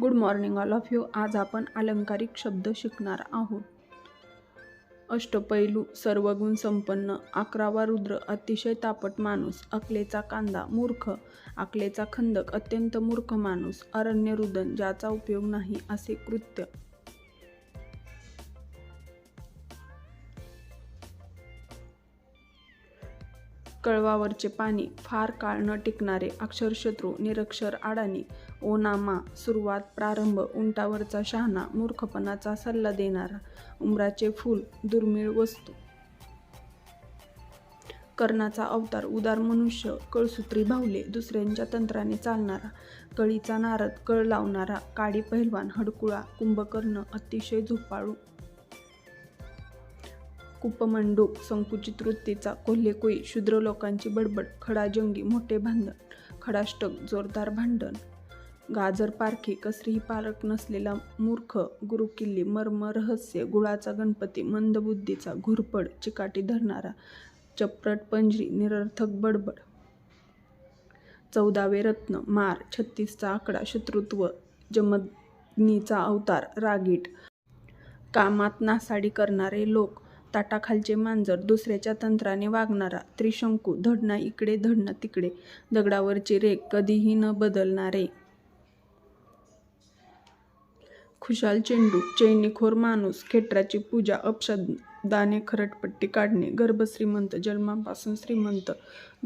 Good morning all of you आज आपण अलंकारिक शब्द शिकणार आहोत. अष्टपैलू सर्वगुण संपन्न अकरावा रुद्र अतिशय तापट माणूस अकलेचा कांदा मूर्ख अकलेचा खंदक अत्यंत मूर्ख माणूस अरण्यरुदन ज्याचा उपयोग नाही असे कृत्य. कळवावरचे पाणी फार काळ न टिकणारे अक्षरशत्रू निरक्षर आडाणी ओनामा सुरुवात प्रारंभ उंटावरचा शहाणा मूर्खपणाचा सल्ला देणारा उमराचे फूल दुर्मिळ वस्तू. कर्णाचा अवतार उदार मनुष्य कळसूत्री भावले दुसऱ्यांच्या तंत्राने चालणारा कळीचा नारद कळ लावणारा काडी पहिलवान हडकुळा कुंभकर्ण अतिशय झोपाळू कुपमंडूक संकुचित वृत्तीचा कोल्हेकोई शूद्र लोकांची बडबड खडाजंगी मोठे भांडण खडाष्टक जोरदार भांडण. गाजर पारखी कसरीही पारख नसलेला मूर्ख गुरुकिल्ली मर्म रहस्य गुळाचा गणपती मंदबुद्धीचा घुरपड चिकाटी धरणारा चपरट पंजरी निरर्थक बडबड. चौदावे रत्न मार छत्तीसचा आकडा शत्रुत्व जमदनीचा अवतार रागीट. कामात नासाडी करणारे लोक ताटाखालचे मांजर दुसऱ्याच्या तंत्राने वागणारा त्रिशंकू धडना इकडे धडणं तिकडे दगडावरचे रेख कधीही न बदलणारे. खुशाल चेंडू चैनीखोर माणूस खेटराची पूजा अपशब्दाने खरटपट्टी काढणे गर्भश्रीमंत जन्मापासून श्रीमंत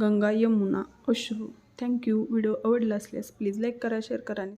गंगा यमुना अश्रू. थँक्यू व्हिडिओ आवडला असल्यास प्लीज लाईक करा शेअर करा